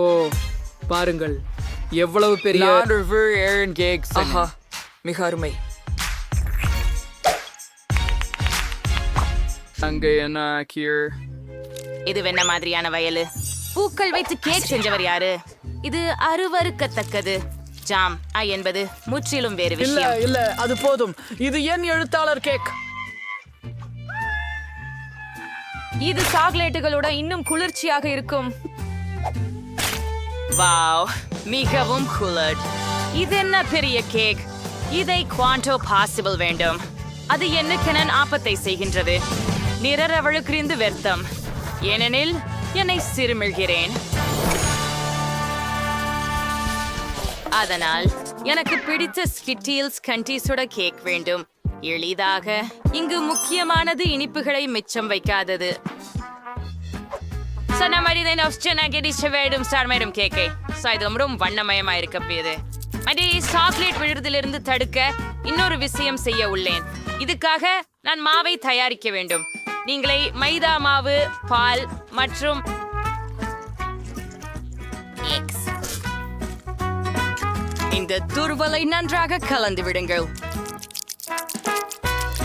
ஓ பாருங்கள். எவ்வளவு பெரிய ஆஹா. மிக அருமை. அங்க என்ன இது என்ன மாதிரியான வயலு. பூக்கள் வைத்து கேக் செஞ்சவர் யாரு? இது அருவருக்கத்தக்கது ஜாம் ஆ என்பது முற்றிலும் வேறு இல்ல விஷயம். இல்ல அது போதும். இது என் எழுத்தாளர் கேக் இது சாக்லேட்டுகளோட இன்னும் குளிர்ச்சியாக இருக்கும். வாவ் மிகவும் குளிர் இது என்ன பெரிய கேக் இதை குவாண்டோ பாசிபிள் வேண்டும் அது என்னக்கென ஆபத்தை செய்கின்றது நிறரவழுக்கிறிந்து வெர்த்தம் ஏனெனில் என்னை சிறுமிழ்கிறேன் அதனால் எனக்கு பிடித்த ஸ்கிட்டீல்ஸ் கண்டீஸோட கேக் வேண்டும் எளிதாக இங்கு முக்கியமானது இனிப்புகளை மிச்சம் வைக்காதது சொன்ன மாதிரி தான் ஆப்ஷனாக கெடிச்ச வேடும் ஸ்டார் மேடம் கேக்கை ஸோ இது ரொம்ப வண்ணமயமா இருக்க போகுது அதே சாக்லேட் விழுறதிலிருந்து தடுக்க இன்னொரு விஷயம் செய்ய உள்ளேன். இதுக்காக நான் மாவை தயாரிக்க வேண்டும். நீங்களே மைதா மாவு பால் மற்றும் இந்த துருவலை நன்றாக கலந்து விடுங்கள்.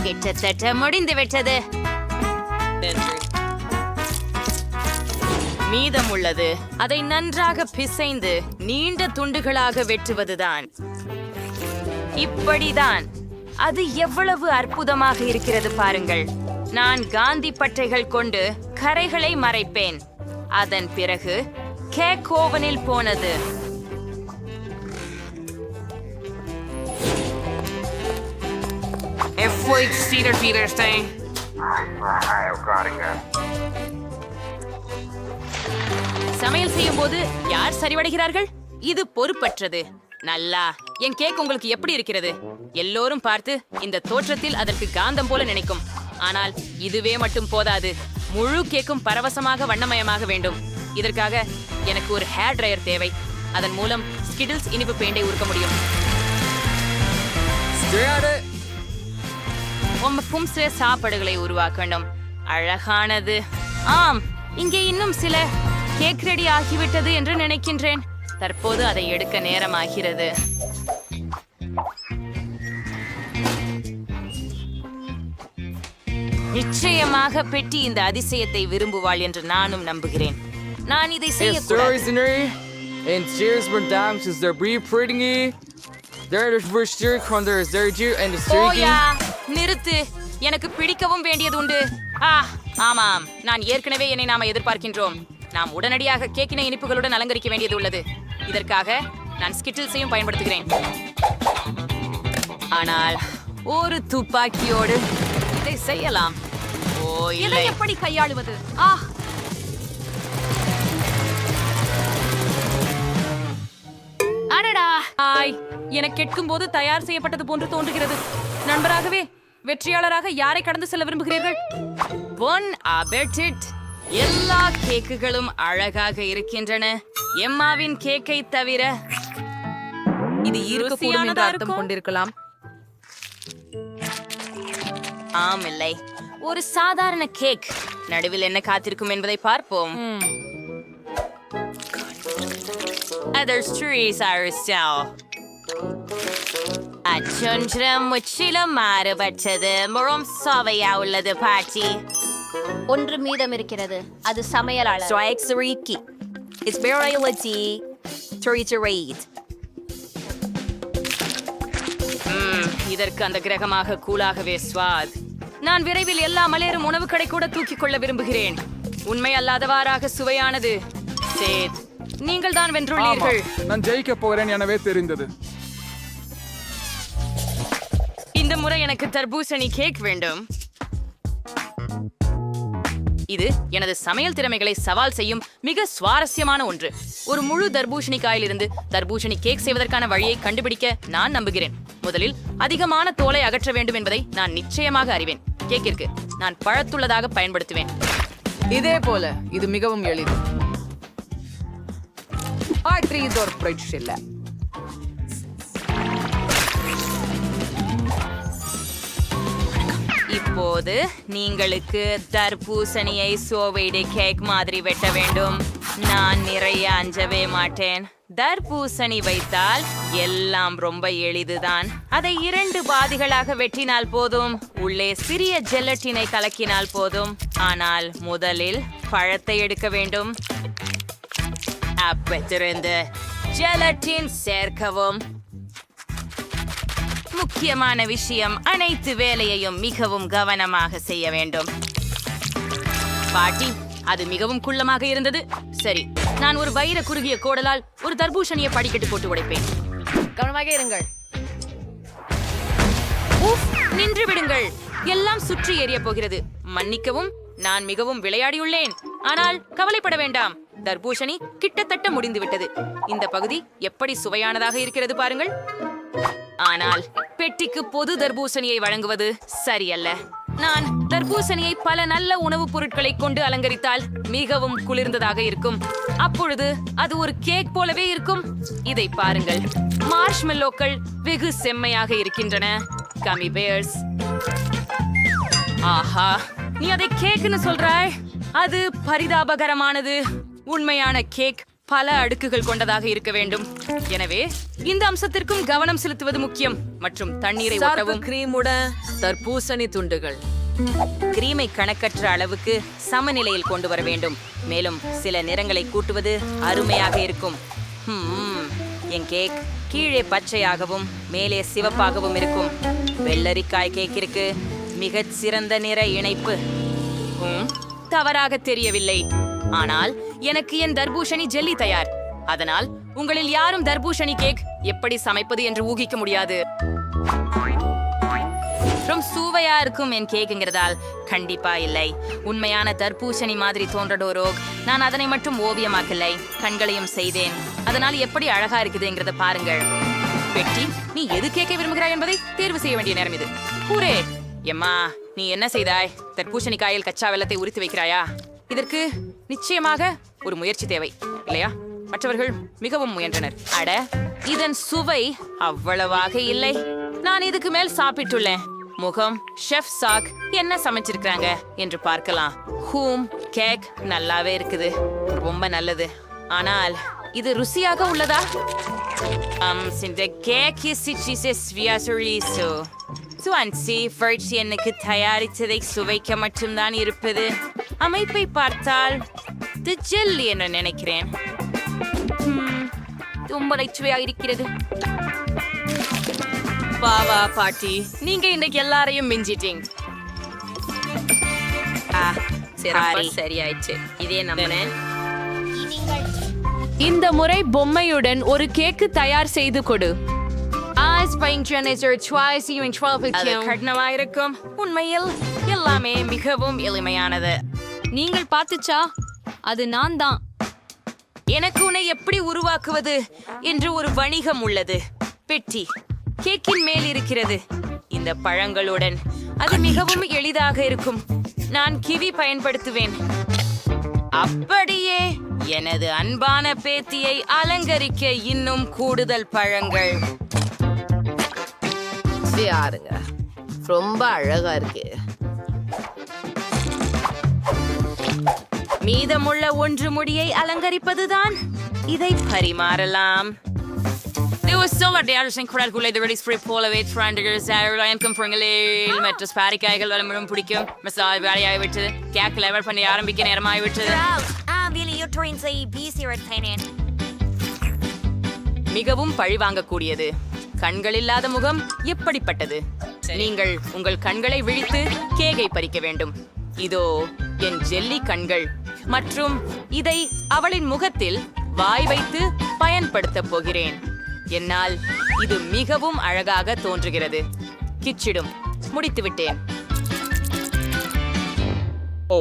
கிட்டத்தட்ட முடிந்து விட்டது. மீதம் உள்ளது அதை நன்றாக பிசைந்து நீண்ட துண்டுகளாக வெட்டுவதுதான். இப்படிதான். அது எவ்வளவு அற்புதமாக இருக்கிறது பாருங்கள். நான் காந்தி பட்டைகள் கொண்டு கரைகளை மறைப்பேன். அதன் பிறகு கேக் ஓவனில் போனது. F-Flake Cedar Feeder Stay. சமையல் செய்யும் போது யார் சரிவடைகிறார்கள்? இது பொறுப்பற்றது. நல்லா என் கேக் உங்களுக்கு எப்படி இருக்கிறது? எல்லோரும் பார்த்து இந்த தோற்றத்தில் அதற்கு காந்தம் போல நினைக்கும். ஆனால் இதுவே மட்டும் போதாது. முழு கேக்கும் பரவசமாக வண்ணமயமாக வேண்டும். இதற்காக எனக்கு ஒரு ஹேர் ட்ரையர் தேவை. அதன் மூலம் ஸ்கிடில்ஸ் இனிப்பு பெயிண்டை உருக்க முடியும். உம்மக்கும் சில சாப்பாடுகளை உருவாக்கணும். அழகானது. ஆம் இங்கே இன்னும் சில கேக் ரெடி ஆகிவிட்டது என்று நினைக்கின்றேன். தற்போது அதை எடுக்க நேரமாகிறது. நிச்சயமாக பெட்டி இந்த அதிசயத்தை விரும்புவாள் என்று நானும் நம்புகிறேன். நான் இதை Thursday, and cheers for down to the breed pretty. There is for steer corner, there you and the. நிறுத்து. எனக்கு பிடிக்கவும் வேண்டியது உண்டு. ஆ ஆமாம். நான் ஏற்கனவே என்னை நாம எதிர்பார்க்கின்றோம். நாம் உடனடியாக கேக்கின இனிப்புகளுடன் அலங்கரிக்க வேண்டியது உள்ளது. இதற்காக நான் ஸ்கிட்டில்ஸையும் பயன்படுத்துகிறேன். ஆனால் ஒரு துப்பாக்கியோடு இதை செய்யலாம். ஓ இதை இல்லை எப்படி கையாளுவது? ஆ. அடடா. ஆய் என கேட்கும் போது தயார் செய்யப்பட்டது போன்று தோன்றுகிறது. நண்பராகவே வெற்றியாளராக யாரை கடந்து செல்ல விரும்புகிறீர்கள்? பொன் அபெட்டிட் எல்லா கேக்குகளும் அழகாக இருக்கின்றன. எம்மாவின் கேக்கை தவிர இது இருக்கக்கூடும் என்று அர்த்தம். கொண்டிருக்கலாம். ஆம் இல்லை. ஒரு சாதாரண கேக் நடுவில் என்ன காத்திருக்கும் என்பதை பார்ப்போம். Others trees are still. அச்சொன்றம் முற்றிலும் மாறுபட்டது. முறம் சுவையா உள்ளது பாட்டி. ஒன்று மீதம் இருக்கிறது அது சமையலாளர் Strikes Riki. It's very litty. Three to read. இதற்கு அந்த கிரகமாக கூலாகவே ஸ்வாத் நான் விரைவில் எல்லா மலையரும் உணவு கடை கூட தூக்கிக் கொள்ள விரும்புகிறேன் உண்மை அல்லாதவாறாக சுவையானது சேத் நீங்கள் தான் வென்றுள்ளீர்கள் நான் ஜெயிக்க போகிறேன் எனவே தெரிந்தது இந்த முறை எனக்கு தர்பூசணி கேக் வேண்டும் இது எனது சமையல் திறமைகளை சவால் செய்யும் மிக சுவாரஸ்யமான ஒன்று. ஒரு முழு தர்பூஷணி காயிலிருந்து தர்பூஷணி கேக் செய்வதற்கான வழியை கண்டுபிடிக்க நான் நம்புகிறேன். முதலில் அதிகமான தோலை அகற்ற வேண்டும் என்பதை நான் நிச்சயமாக அறிவேன். கேக்கிற்கு நான் பழத்துள்ளதாக பயன்படுத்துவேன். இதே போல இது மிகவும் எளிது. இல்லை. இப்போது நீங்களுக்கு தர்பூசணியை சோவைடு கேக் மாதிரி வெட்ட வேண்டும். நான் நிறைய அஞ்சவே மாட்டேன். தர்பூசணி வைத்தால் எல்லாம் ரொம்ப எளிதுதான். அதை இரண்டு பாதிகளாக வெட்டினால் போதும். உள்ளே சிறிய ஜெல்லட்டினை கலக்கினால் போதும். ஆனால் முதலில் பழத்தை எடுக்க வேண்டும். அப்பத்திருந்து ஜெலட்டின் சேர்க்கவும். முக்கியமான விஷயம் அனைத்து வேலையையும் மிகவும் கவனமாக செய்ய வேண்டும். பாட்டி அது மிகவும் குள்ளமாக இருந்தது. சரி நான் ஒரு வைர குறுகிய கோடலால் ஒரு தர்பூசணியை படிக்கட்டு போட்டு உடைப்பேன். கவனமாக இருங்கள். நின்று விடுங்கள். எல்லாம் சுற்றி எரிய போகிறது. மன்னிக்கவும் நான் மிகவும் விளையாடியுள்ளேன். ஆனால் கவலைப்பட வேண்டாம். தர்பூஷணி கிட்டத்தட்ட முடிந்துவிட்டது. இந்த பகுதி எப்படி சுவையானதாக இருக்கிறது பாருங்கள். ஆனால் பெட்டிக்கு பொது தர்பூசணியை வழங்குவது சரியல்ல. நான் தர்பூசணியை பல நல்ல உணவுப் பொருட்களை கொண்டு அலங்கரித்தால் மிகவும் குளிர்ந்ததாக இருக்கும். அப்பொழுது அது ஒரு கேக் போலவே இருக்கும். இதை பாருங்கள். மார்ஷ்மெல்லோக்கள் வெகு செம்மையாக இருக்கின்றன. கமி பேர்ஸ். ஆஹா நீ அதை கேக்குன்னு சொல்றாய்? அது பரிதாபகரமானது. உண்மையான கேக். பல அடுக்குகள் கொண்டதாக இருக்க வேண்டும். எனவே இந்த அம்சத்திற்கும் கவனம் செலுத்துவது முக்கியம். மற்றும் தண்ணீரை ஒட்டவும். கிரீமுடன் தர்பூசணி துண்டுகள். கிரீமை கணக்கற்ற அளவுக்கு சமநிலையில் கொண்டு வர வேண்டும். மேலும் சில நிறங்களை கூட்டுவது அருமையாக இருக்கும். என் கேக் கீழே பச்சையாகவும் மேலே சிவப்பாகவும் இருக்கும். வெள்ளரிக்காய் கேக்கிற்கு மிகச் சிறந்த நிற இணைப்பு. தவறாக தெரியவில்லை. ஆனால் எனக்கு என் தர்பூசணி ஜெல்லி தயார். அதனால் உங்களில் யாரும் தர்பூசணி கேக் எப்படி சமைப்பது என்று ஊகிக்க முடியாது. ரொம்ப சுவையா இருக்கும் என் கேக்குங்கிறதால் கண்டிப்பா இல்லை. உண்மையான தர்பூசணி மாதிரி தோன்றடோரோக் நான் அதனை மட்டும் ஓவியமாக்கலை கண்களையும் செய்தேன். அதனால் எப்படி அழகா இருக்குதுங்கிறத பாருங்கள். பெட்டி நீ எது கேட்க விரும்புகிறாய் என்பதை தேர்வு செய்ய வேண்டிய நேரம் இது. ஹூரே எம்மா நீ என்ன செய்தாய்? தர்பூசணி காயில் கச்சா வெள்ளத்தை உரித்து வைக்கிறாயா? இதற்கு நிச்சயமாக ஒரு முயற்சி தேவை இல்லையா? மற்றவர்கள் மிகவும் முயன்றனர். அட இதன் சுவை அவ்வளவாக இல்லை. நான் இதுக்கு மேல் சாப்பிட்டுள்ளேன். முகம் ஷெஃப் சாக் என்ன சமைச்சிருக்காங்க என்று பார்க்கலாம். ஹூம் கேக் நல்லாவே இருக்குது. ரொம்ப நல்லது. ஆனால் இது ருசியாக உள்ளதா? Um, sind der Kek ist dieses Viasoriso. சுவான்சி ஃபர்ட்ஸ் எனக்கு தயாரித்ததை சுவைக்க மட்டும்தான் இருப்பது. அமைப்பை பார்த்தால் இது ஜெல்லி என்று நினைக்கிறேன். ரொம்ப நச்சுவையாக இருக்கிறது பாவா பாட்டி. நீங்க இன்னைக்கு எல்லாரையும் மிஞ்சிட்டீங்க. ஆ சரி சரியாயிடுச்சு. இதே நம்பினேன் இந்த முறை பொம்மையுடன் ஒரு கேக்கு தயார் செய்து கொடு. அது கடினமா இருக்கும் உண்மையில் எல்லாமே மிகவும் எளிமையானது. நீங்கள் பார்த்துச்சா? அது நான் தான் எனக்கு உன்னை எப்படி உருவாக்குவது என்று ஒரு வணிகம் உள்ளது. பெட்டி கேக்கின் மேல் இருக்கிறது. இந்த பழங்களுடன் அது மிகவும் எளிதாக இருக்கும். நான் கிவி பயன்படுத்துவேன். அப்படியே எனது அன்பான பேத்தியை அலங்கரிக்க இன்னும் கூடுதல் பழங்கள். யாருங்க ரொம்ப அழகா இருக்கு மீதமுள்ள ஒன்று முடியை அலங்கரிப்பதுதான் இதை பரிமாறலாம் Det var så på med men så பண்ணி ஆரம்பிக்க நேரமாய் விட்டது மிகவும் பழிவாங்கக்கூடியது கண்கள் இல்லாத முகம் எப்படிப்பட்டது? நீங்கள் உங்கள் கண்களை விழித்து கேக்கை பறிக்க வேண்டும். இதோ என் ஜெல்லி கண்கள். மற்றும் இதை அவளின் முகத்தில் வாய் வைத்து பயன்படுத்தப் போகிறேன். என்னால் இது மிகவும் அழகாக தோன்றுகிறது. கிச்சிடும். முடித்து விட்டேன் ஓ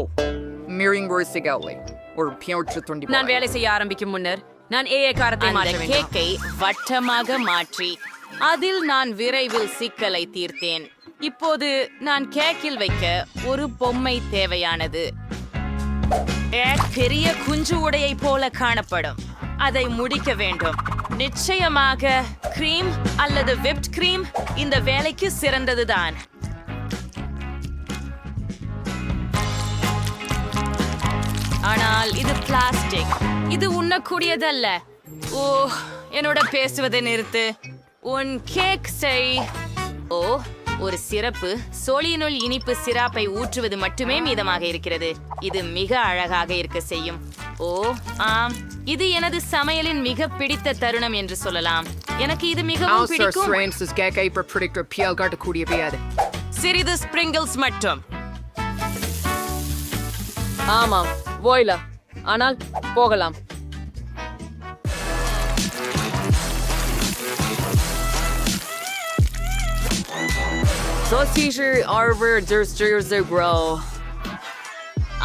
ஒரு பியோற்று தொண்டி நான் வேலை செய்ய ஆரம்பிக்கும் முன்னர் நான் ஏஏ காரத்தை கேக்கை வட்டமாக மாற்றி அதில் நான் விரைவில் சிக்கலை தீர்த்தேன். இப்போது நான் கேக்கில் வைக்க ஒரு பொம்மை தேவையானது. பெரிய குஞ்சு உடையை போல காணப்படும். அதை முடிக்க வேண்டும். நிச்சயமாக கிரீம் அல்லது விப்ட் கிரீம் இந்த வேலைக்கு சிறந்ததுதான். ஆனால் இது பிளாஸ்டிக். இது உண்ணக்கூடியதல்ல. ஓ என்னோட பேசுவதை நிறுத்து. உன் கேக் செய். ஓ ஒரு சிறப்பு. சோழியினுள் இனிப்பு சிராப்பை ஊற்றுவது மட்டுமே மீதமாக இருக்கிறது. இது மிக அழகாக இருக்க செய்யும். ஓ ஆம். இது எனது சமையலின் மிக பிடித்த தருணம் என்று சொல்லலாம். எனக்கு இது மிகவும் பிடிக்கும். சிறிது ஸ்பிரிங்கிள்ஸ் மட்டும். ஆமாம் போயில ஆனால் போகலாம். Sausager ஆர்வர் der Steers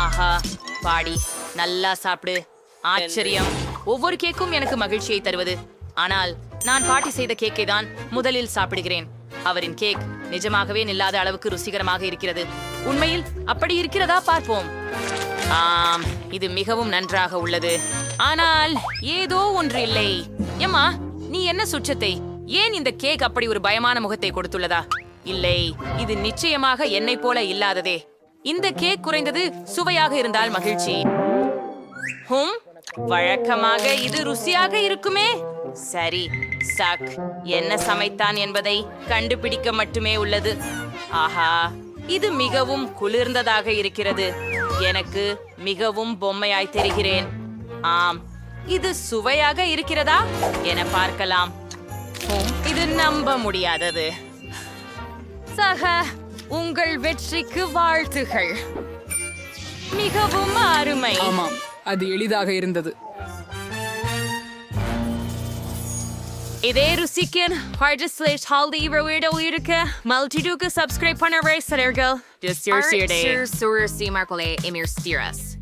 ஆஹா பாடி. நல்லா சாப்பிடு. ஆச்சரியம். ஒவ்வொரு கேக்கும் எனக்கு மகிழ்ச்சியை தருவது. ஆனால் நான் பாட்டி செய்த கேக்கை தான் முதலில் சாப்பிடுகிறேன். அவரின் கேக் நிஜமாகவே நில்லாத அளவுக்கு ருசிகரமாக இருக்கிறது. உண்மையில் அப்படி இருக்கிறதா பார்ப்போம். ஆம் இது மிகவும் நன்றாக உள்ளது. ஆனால் ஏதோ ஒன்று இல்லை. எம்மா நீ என்ன சுற்றத்தை? ஏன் இந்த கேக் அப்படி ஒரு பயமான முகத்தை கொடுத்துள்ளதா? இல்லை இது நிச்சயமாக என்னை போல இல்லாததே. இந்த கேக் குறைந்தது சுவையாக இருந்தால் மகிழ்ச்சி. ஹும் வழக்கமாக இது ருசியாக இருக்குமே. சரி சக் என்ன சமைத்தான் என்பதை கண்டுபிடிக்க மட்டுமே உள்ளது. ஆஹா இது மிகவும் குளிர்ந்ததாக இருக்கிறது. எனக்கு மிகவும் பொம்மையாய் தெரிகிறேன். ஆம் இது சுவையாக இருக்கிறதா என பார்க்கலாம். ஹும், இது நம்ப முடியாதது. சக உங்கள் வெற்றிக்கு வாழ்த்துகள். மிகவும் அருமை. ஆமாம் அது எளிதாக இருந்தது. இதே ருசிக்கு ஹார்ட் ஸ்லேஷ் ஹால்தி வீடியோ இருக்க மல்டிடூக்கு சப்ஸ்கிரைப் பண்ண ரேசர்கள் Ar- Sir Sur Si Markole Emir Stiras.